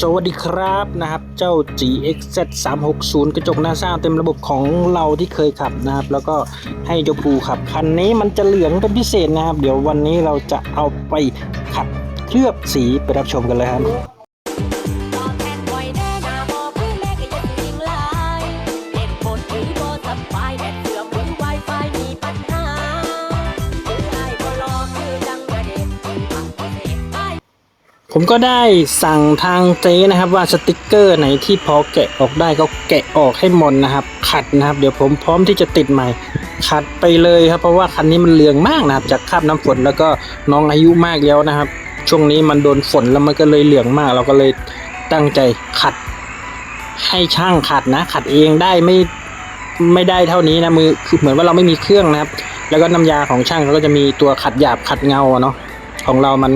สวัสดีครับนะครับ เจ้า GXZ 360กระจกหน้าสร้างเต็มระบบของเราที่เคยขับนะครับ แล้วก็ให้เจ้าปูขับ คันนี้มันจะเหลืองเป็นพิเศษนะครับ เดี๋ยววันนี้เราจะเอาไปขัดเคลือบสีไปรับชมกันเลยครับ ผมก็ได้สั่งทางเจ๊นะครับว่าสติกเกอร์ไหนที่พอแกะออกได้ก็แกะออกให้หมดนะครับ ขัดนะครับ เดี๋ยวผมพร้อมที่จะติดใหม่ ขัดไปเลยครับ เพราะว่าคันนี้มันเหลืองมากนะครับ จากคราบน้ำฝนแล้วก็น้องอายุมากแล้วนะครับ ช่วงนี้มันโดนฝนแล้วมันก็เลยเหลืองมาก เราก็เลยตั้งใจขัด ให้ช่างขัดนะ ขัดเองได้ไม่ไม่ได้เท่านี้นะมือคือเหมือนว่าเราไม่มีเครื่องนะครับ แล้วก็น้ำยาของช่างเขาก็จะมีตัวขัดหยาบขัดเงาเนาะของเรามัน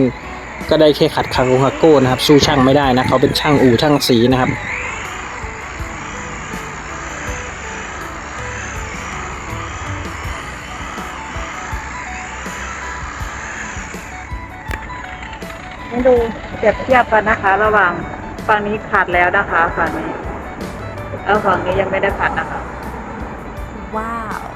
ก็ได้แค่ขัดคาโกฮาโก้นะครับสู้ช่างไม่ได้นะเขาเป็นช่างอู่ช่างสีนะครับให้ดูเปรียบเทียบกันนะคะ ระหว่างฝั่งนี้ขาดแล้วนะคะฝั่งนี้ แล้วฝั่งนี้ยังไม่ได้ขัดนะคะ ว้าว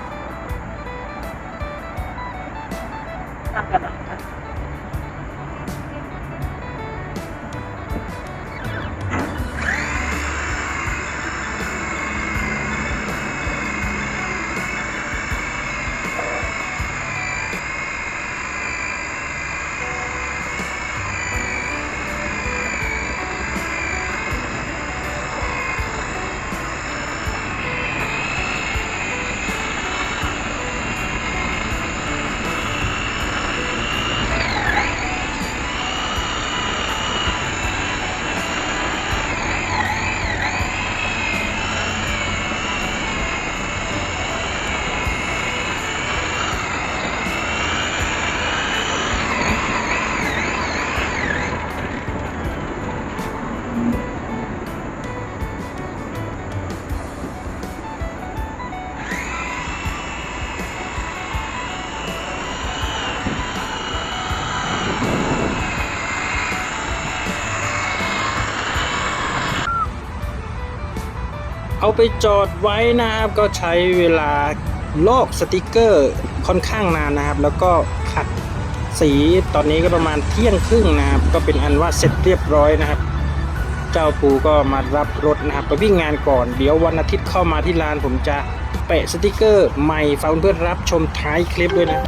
เอาไปจอดไว้นะครับ ก็ใช้เวลาลอกสติกเกอร์ค่อนข้างนานนะครับ แล้วก็ขัดสีตอนนี้ก็ประมาณเที่ยงครึ่งนะครับ ก็เป็นอันว่าเสร็จเรียบร้อยนะครับ เจ้าปูก็มารับรถนะครับ ไปวิ่งงานก่อน เดี๋ยววันอาทิตย์เข้ามาที่ร้านผมจะแปะสติกเกอร์ใหม่ฝากเพื่อนรับชมท้ายคลิปด้วยนะ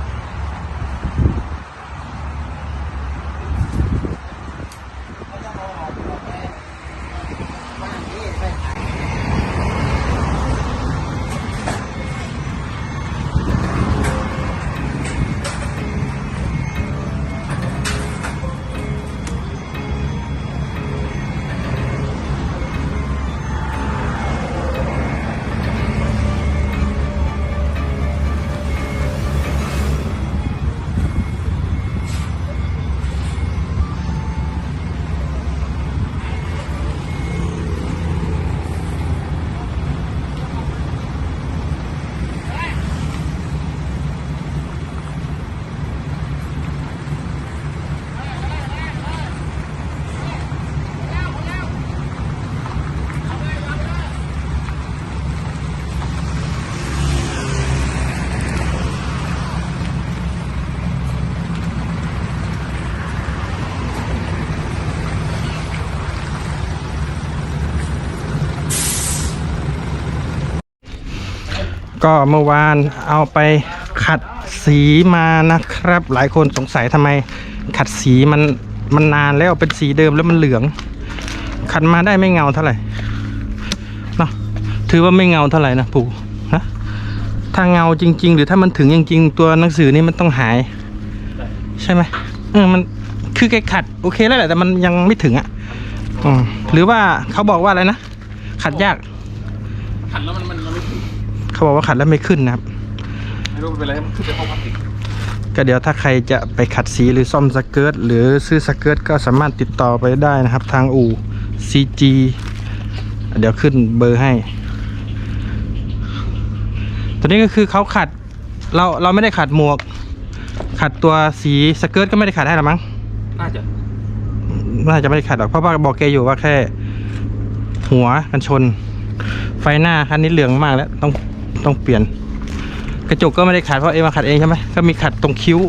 ก็เมื่อวานเอาไปขัดสีมานะครับ หลายคนสงสัยทำไมขัดสีมันมันนานแล้วเป็นสีเดิมแล้วมันเหลือง ขัดมาได้ไม่เงาเท่าไหร่เนาะถือว่าไม่เงาเท่าไหร่นะปู่นะถ้าเงาจริง ๆ หรือถ้ามันถึงจริงๆตัวหนังสือนี่มันต้องหาย ใช่ไหมเออมันคือแกขัดโอเคแล้วแหละแต่มันยังไม่ถึงอะอืมหรือว่าเขาบอกว่าอะไรนะขัดยากขันแล้วมันมัน เขาบอกว่าขัดแล้วไม่ขึ้นนะครับไม่รู้มันเป็นอะไรมันขึ้นในห้องพลาสติกก็เดี๋ยวถ้าใครจะไปขัดสีหรือซ่อมสเกิร์ตหรือซื้อสเกิร์ตก็สามารถติดต่อไปได้นะครับ ทางอู่ CG เดี๋ยวขึ้นเบอร์ให้ ตัวนี้ก็คือเขาขัดเราเราไม่ได้ขัดหมวก ขัดตัวสีสเกิร์ตก็ไม่ได้ขัดให้หรอมั้งน่าจะน่าจะไม่ได้ขัดหรอกเพราะว่าบอกแกอยู่ว่าแค่ หัวกันชน ไฟหน้าคันนี้เหลืองมากแล้วต้อง ต้องเปลี่ยน กระจกก็ไม่ได้ขัดเพราะเอ็มมาขัดเองใช่ไหมก็มีขัดตรงคิ้ว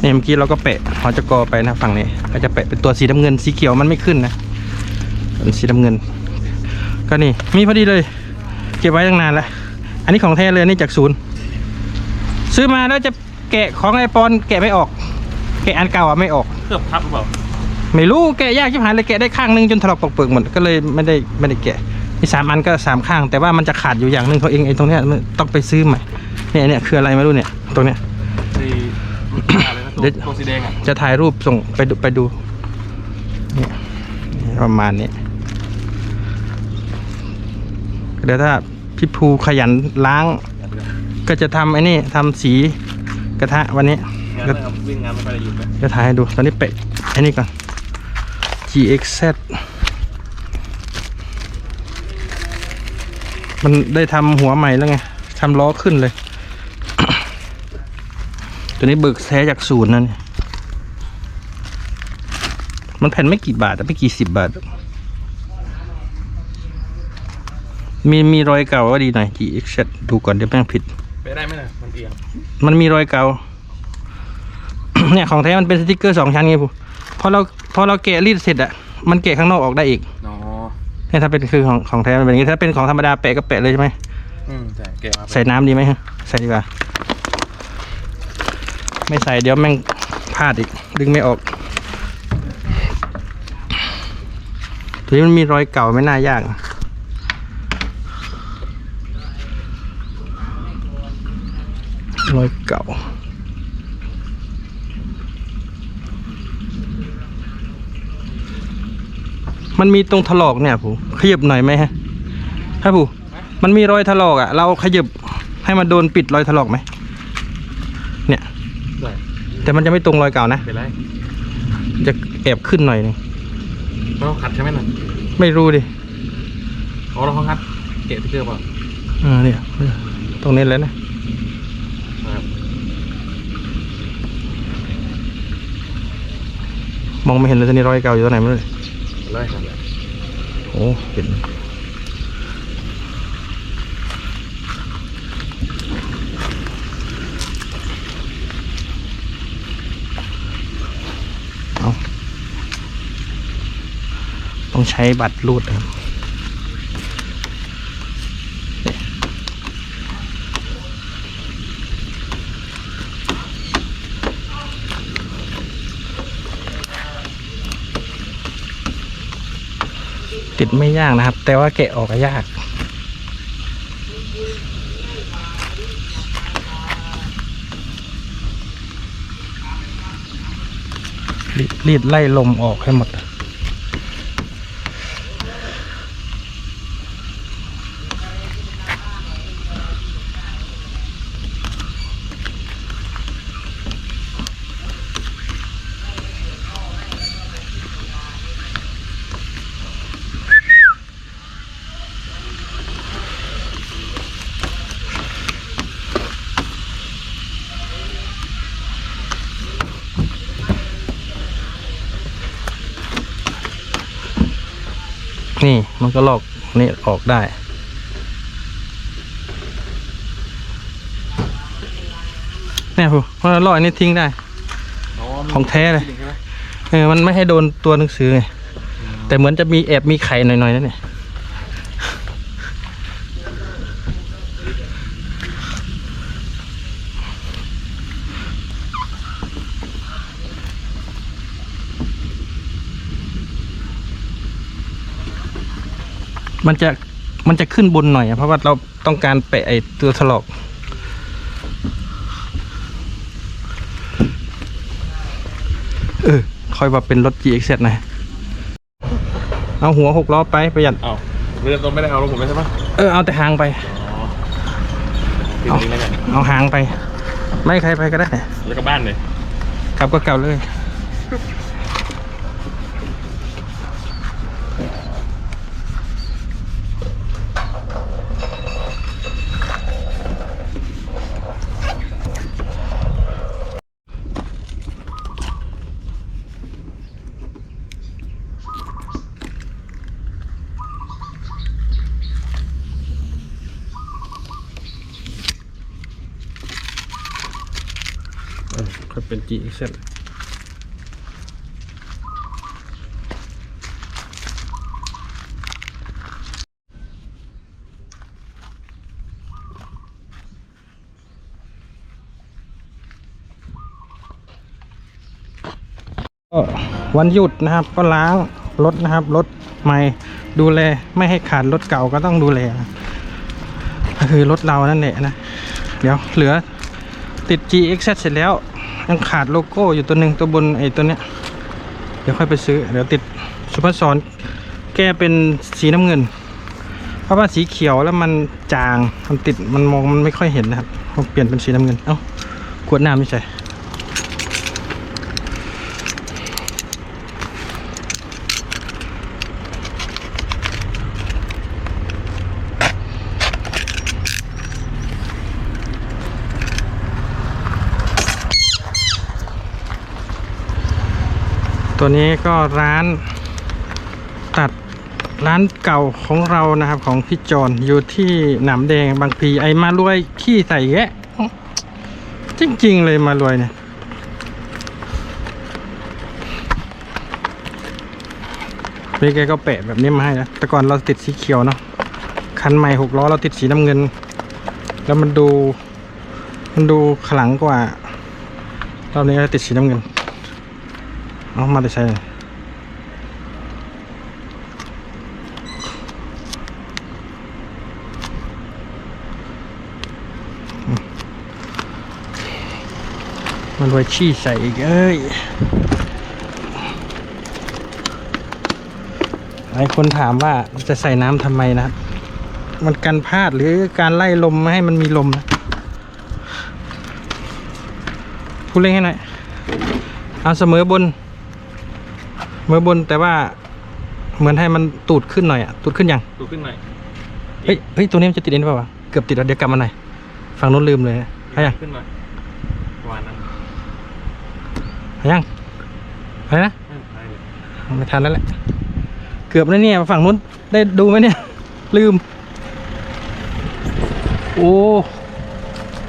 เนี่ยเมื่อกี้เราก็แปะหอจกอไปนะฝั่งนี้ ก็จะแปะเป็นตัวสีน้ำเงินสีเขียวมันไม่ขึ้นนะเป็นสีน้ำเงิน ก็นี่มีพอดีเลย เก็บไว้ตั้งนานแล้วอันนี้ของแท้เลยอันนี่จากศูนย์ซื้อมาแล้วจะแกะของไอปอนแกะไม่ออก แกะอันเก่าอะไม่ออกเคลือบพับหรือเปล่าไม่รู้แกะยากชิบหายเลยแกะได้ข้างนึงจนถลอกปอกเปลือกหมดก็เลยไม่ได้ไม่ได้แกะ มีสามอันก็สามข้าง แต่ว่ามันจะขาดอยู่อย่างหนึ่งเขาเองไอ้ตรงเนี้ยมันต้องไปซื้อใหม่เนี่ยเนี่ยคืออะไรไม่รู้เนี่ยตรงเนี้ยไอ้อะไรนะตัวเดี๋ยวตัวสีแดงอะจะถ่ายรูปส่งไปดูไปดูเนี่ยประมาณนี้เดี๋ยวถ้าพี่ภูขยันล้าง ก็จะทำไอ้นี่ทำสีกระทะวันนี้งานก็นะครับวิ่งงานไม่ไปได้หยุดเลยจะถ่ายให้ดูตอนนี้เปะไอ้นี่ก่อน GXZ มันได้ทำหัวใหม่แล้วไงทำล้อขึ้นเลย ตัวนี้เบิกแท้จากศูนย์นั่นยมันแผ่นไม่กี่บาทแต่ไม่กี่สิบบาท มีมีรอยเก่าก็ดีหน่อย GXZ ดูก่อนเดี๋ยวแม่งผิด ไปได้ไหมน่ะมันเอียง มันมีรอยเกาเนี่ยของแท้มันเป็นสติกเกอร์สองชั้นไงผู้พอเราพอเราแกะรีดเสร็จอะมันแกะข้างนอกออกได้อีกอ๋อ เนี่ยถ้าเป็นคือของของแท้มันเป็นอย่างนี้ถ้าเป็นของธรรมดาแปะก็แปะเลยใช่ไหมอืมใช่แกะมาใส่น้ำดีไหมฮะใส่ดีกว่า ไม่ใส่เดี๋ยวแม่งพลาดอีก ดึงไม่ออกตัวนี้มันมีรอยเก่าไม่น่ายากรอยเก่า มันมีตรงถลอกเนี่ยผู้ขยับหน่อยไหมฮะครับผู้มันมีรอยถลอกอะ เราขยับให้มันโดนปิดรอยถลอกไหมเนี่ยได้แต่มันจะไม่ตรงรอยเก่านะเป็นไรจะแอบขึ้นหน่อยหนึงเราขัดใช่ไหมน่ะไม่รู้ดิอ๋อเราเขาขัดเกะที่เกลือเปล่าเออเนี่ยตรงนี้แล้วนะครับมองไม่เห็นเลยตอนนี้รอยเก่าอยู่ตรงไหนไม่รู้ เลยครับโอ้เป็นเอาต้องใช้บัตรรูดครับ ติดไม่ยากนะครับ แต่ว่าแกะออกก็ยาก รีดรีดไล่ลมออกให้หมด นี่ มันก็ลอกนี่ออกได้ เนี่ยพูเพราะเราลอกอันนี้ทิ้งได้อ๋อมีของแท้เลยจริงใช่ไหมเออ มันไม่ให้โดนตัวหนังสือไง แต่เหมือนจะมีแอบมีไข่หน่อยๆนั่นเนี่ย มันจะมันจะขึ้นบนหน่อยอะเพราะว่าเราต้องการแปะไอ้ตัวถลอกเออคอยว่าเป็นรถ GXZ นะ เอาหัวหกล้อไปประหยัดเอ้าเรือต้นไม่ได้เอารถผมเลยใช่ไหมเออเอาแต่หางไปอ๋อจริงๆเลยเนี่ยเอาหางไป ไม่ใครไปก็ได้ แล้วก็บ้านเลยกลับก็เก่าเลย เป็น GXL ก็วันหยุดนะครับก็ล้างรถนะครับรถใหม่ดูแลไม่ให้ขาดรถเก่าก็ต้องดูแลก็คือรถเรานั่นแหละนะ เดี๋ยวเหลือติด GX เสร็จแล้ว ยังขาดโลโก้อยู่ตัวหนึ่งตัวบนไอ้ตัวเนี้ยเดี๋ยวค่อยไปซื้อ เดี๋ยวติดสุภาษรแก้เป็นสีน้ำเงิน เพราะว่าสีเขียวแล้วมันจางมันติดมันมองมันไม่ค่อยเห็นนะครับผมเปลี่ยนเป็นสีน้ำเงินเอ้าขวดน้ำไม่ใช่ ตัวนี้ก็ร้านตัดร้านเก่าของเรานะครับ ของพี่จอนอยู่ที่หนามแดงบางพีไอมารวยขี้ใส่แยะจริงๆเลยมารวยเนี่ยพี่แกก็แปะแบบนี้มาให้นะแต่ก่อนเราติดสีเขียวเนาะคันใหม่หกล้อเราติดสีน้ำเงิน แล้วมันดู มันดูขลังกว่ารอบนี้เราติดสีน้ำเงิน เอามาได้ใช่มันไว้ชี้ใส่อีกเอ้ย หลายคนถามว่าจะใส่น้ำทำไมนะครับ มันกันพลาดหรือการไล่ลมไม่ให้มันมีลมนะพูดเล่นให้หน่อย เอาเสมอบน มอบนแต่ว่าเหมือนให้มันตูดขึ้นหน่อยอะตูดขึ้นยังดูขึ้นหน่อย เฮ้ยเฮ้ยตัวนี้มันจะติดเอ็นเปล่าวะเกือบติดแล้วเดี๋ยวกลับมาหน่อยฝั่งนู้นลืมเลยให้ยังขึ้นหน่อยประมาณนั้นให้ยังอะไรนะไม่ใช่เลยไม่ทันแล้วแหละเกือบแล้วเนี่ยฝั่งนู้นได้ดูไหมเนี่ย ลืม โอ้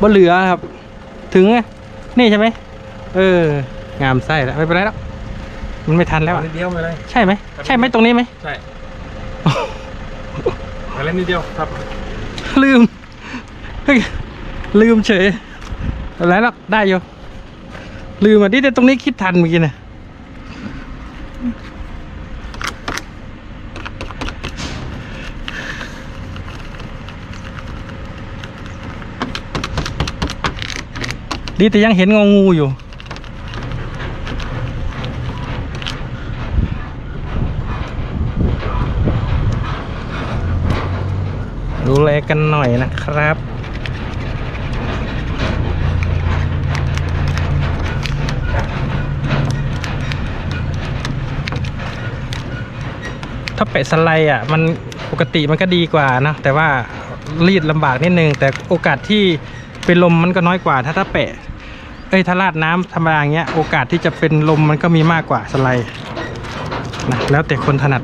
บ่เหลือครับ ถึงไงนี่ใช่ไหมเออ งามไส้แล้วไม่เป็นไรแล้ว มันไม่ทันแล้วอะนิดเดียวไปเลย ใช่ไหมใช่ไหมตรงนี้ไหมใช่มาเล่นนิดเดียวครับ ลืมเฮ้ยลืมเฉยอะไรหรอกได้อยู่ลืมอะที่แต่ตรงนี้คิดทันเมื่อกี้นะดีแต่ยังเห็นงองูอยู่ ดูแลกันหน่อยนะครับถ้าเปะสไลด์อะมันปกติมันก็ดีกว่านะแต่ว่ารีดลำบากนิดนึง แต่โอกาสที่เป็นลมมันก็น้อยกว่า ถ้าถ้าเปะเอ้ยถ้าราดน้ำธรรมดาอย่างเงี้ยโอกาสที่จะเป็นลมมันก็มีมากกว่าสไลด์นะแล้วแต่คนถนัด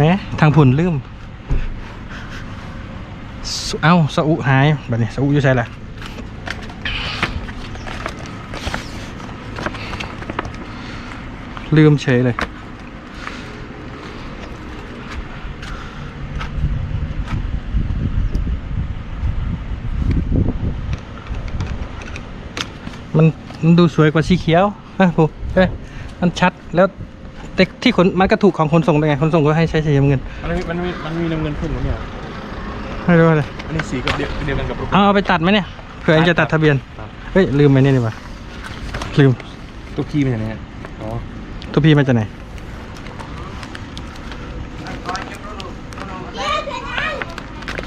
หมทางผุนลืม เอ้าสะอุหายแบบนี้สะอุอยู่ใช่ละลืมเฉยเลย มันมันดูสวยกว่าสีเขียวฮะครูเอ้ยมันชัดแล้ว แต่ที่ขนมันก็ถูกของขนส่งได้ไงขนส่งก็ให้ใช้สีน้ำเงิน มันมีมันมีมันมีน้ำเงินขึ้นหรือเนี่ยไม่รู้เลยอันนี้สีกับเดียวเดียวกันกับรถเอาเอาไปตัดไหมเนี่ยเผื่อเองจะตัดทะเบียนครับเฮ้ยลืมไปนี่ดีกว่าลืมตัวคีย์เป็นยังไงฮะอ๋อตัวพี่มาจากไหน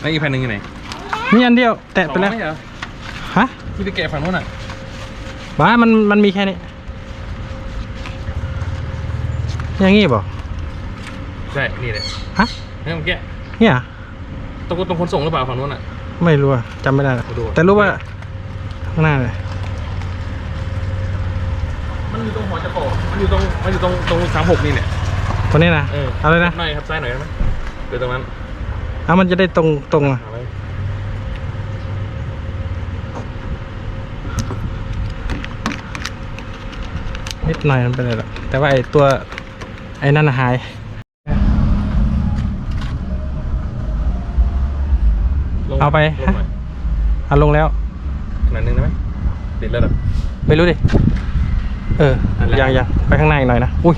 แล้วอีกแผ่นหนึ่งอยู่ไหนมีอันเดียวแตะไปแล้วสองม่ใช่เหรอฮะที่ไปแกะฝั่งนู้นอะบ้ามันมันมีแค่นี้ อย่างงี้บอกใช่นี่เลยฮะนี่เมื่อกี้เนี่ยตรงตรงขนส่งหรือเปล่าฝั่งนู้นอะ ไม่รู้อะจำไม่ได้ละดูแต่รู้ว่าข้างหน้าเลยมันอยู่ตรงหัวจะโปะมันอยู่ตรงมันอยู่ตรงตรงสามหกนี่เนี่ยตัวนี้นะเออเอาเลยนะหน่อยครับซ้ายหน่อยได้ไหมเดี๋ยวตรงนั้นเอามันจะได้ตรงตรงอะเอาเลยนิดหน่อยมันเป็นไรหรอกแต่ว่าไอ้ตัว ไอ้นั่นน่ะหาย ลงเอาไป ลงหน่อยเอาลงแล้ว ขนาดนึงได้ไหมติดแล้วเหรอ ไม่รู้ดิ เอออันแรก ยังยังไปข้างในอีกหน่อยนะ อุ้ย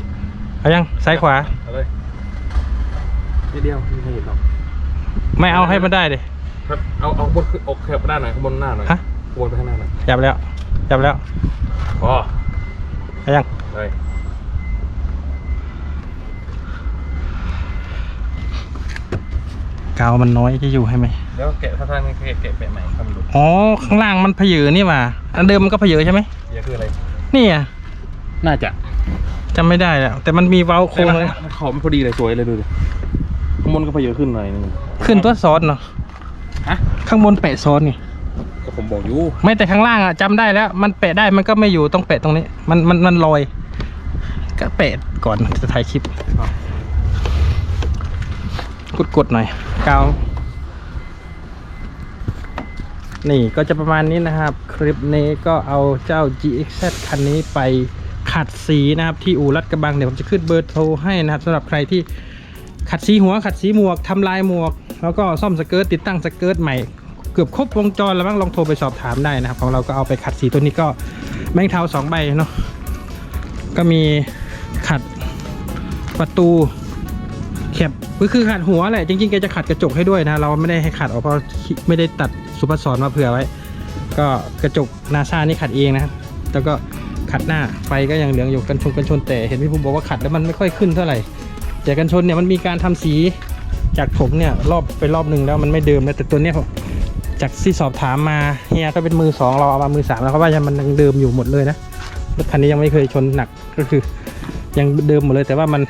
เอายัง ซ้ายขวา เอาเลยนิดเดียวไม่เคยเห็นหรอก ไม่เอาให้มันได้ดิ ครับ เอาเอาบนขึ้นอกแคบหน้าหน่อยข้างบนหน้าหน่อยฮะข้างบนไปข้างหน้าหน่อยจับแล้ว จับแล้วพอเอายัง เลย กาวมันน้อยจะอยู่ให้ไหมเดี๋ยวแกะถ้าท่านแกะแกะแปะใหม่ทำดูอ๋อข้างล่างมันเพยือนี่หว่าอันเดิมมันก็เพยือใช่ไหมเดี๋ยวคืออะไรนี่อะน่าจะจำไม่ได้แล้วแต่มันมีเว้าโค้งเลยมันขอบมันพอดีเลยสวยเลยดูดิข้างบนก็พอเยอะขึ้นหน่อยนึงขึ้นตัวซ้อนเนาะฮะข้างบนแปะซ้อนไงก็ผมบอกอยู่ไม่แต่ข้างล่างอะจำได้แล้ว มันแปะได้มันก็ไม่อยู่ต้องแปะตรงนี้ มันมันมันลอย ก็แปะก่อนจะถ่ายคลิปกดกดๆหน่อย กาวนี่ก็จะประมาณนี้นะครับ คลิปนี้ก็เอาเจ้า GXZ คันนี้ไปขัดสีนะครับที่อู่รัดกระบังเดี๋ยวผมจะขึ้นเบอร์โทรให้นะครับสำหรับใครที่ขัดสีหัวขัดสีหมวกทำลายหมวก แล้วก็ซ่อมสเกิร์ตติดตั้งสเกิร์ตใหม่เกือบครบวงจรแล้วบ้างลองโทรไปสอบถามได้นะครับ ของเราก็เอาไปขัดสีตัวนี้ก็แมงเทาสองใบเนาะก็มีขัดประตู แคบก็คือขัดหัวแหละจริงๆแกจะขัดกระจกให้ด้วยนะ เราไม่ได้ให้ขัดออกเพราะไม่ได้ตัดสุภาษรมาเผื่อไว้ ก็กระจกนาซานี่ขัดเองนะแล้วก็ขัดหน้าไฟก็ยังเหลืองอยู่กันชนกันชนแต่เห็นพี่ภูมิบอกว่าขัดแล้วมันไม่ค่อยขึ้นเท่าไหร่แต่กันชนเนี่ยมันมีการทำสีจากผมเนี่ยรอบไปรอบหนึ่งแล้วมันไม่เดิมนะแต่ตัวเนี้ยจากที่สอบถามมาเฮียก็เป็นมือสองเราเอามามือสามแล้วเขาว่ายังมันยังเดิมอยู่หมดเลยนะรถคันนี้ยังไม่เคยชนหนักก็คือ ยังเดิมหมดเลยแต่ว่ามัน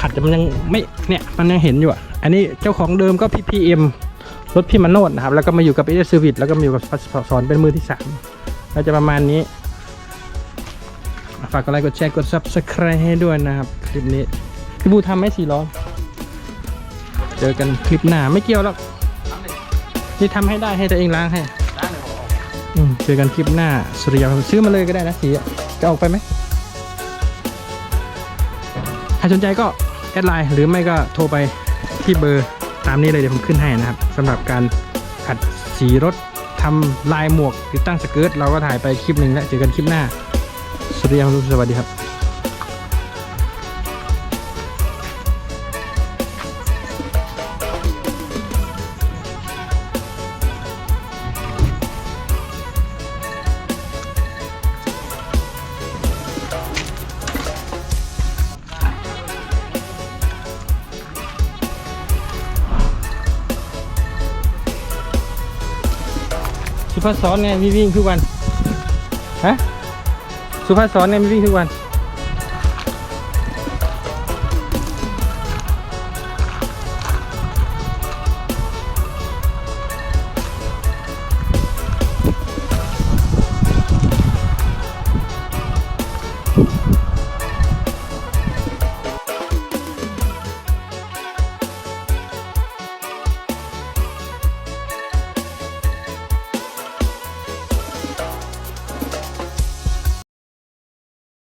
ขัดแต่มันยังไม่เนี่ยมันยังเห็นอยู่อะอันนี้เจ้าของเดิมก็พี่พีเอ็มรถพี่มโนดนะครับ แล้วก็มาอยู่กับเอเซอร์วิสแล้วก็มาอยู่กับสอนเป็นมือที่สามก็จะประมาณนี้ ฝากกดไลค์กดแชร์กด subscribe ให้ด้วยนะครับ คลิปนี้พี่บูทำไหมสี่ล้อเจอกันคลิปหน้าไม่เกี่ยวแล้วนี่ทำให้ได้ให้ตัวเองล้างให้ได้เลยผมออกอืมเจอกันคลิปหน้าสุริยาซื้อมาเลยก็ได้นะสีอะจะออกไปไหมใค รสนใจก็แอดไลน์หรือไม่ก็โทรไปที่เบอร์ตามนี้เลยเดี๋ยวผมขึ้นให้นะครับสำหรับการขัดสีรถทำลายหมวกติดตั้งสเกิร์ตเราก็ถ่ายไปคลิปหนึ่งแล้วเจอกันคลิปหน้าสุริยาสวัสดีครับ ภาษรเนี่ยมีวิ่งทุกวัน ฮะ สุภาษรเนี่ยมีวิ่งทุกวัน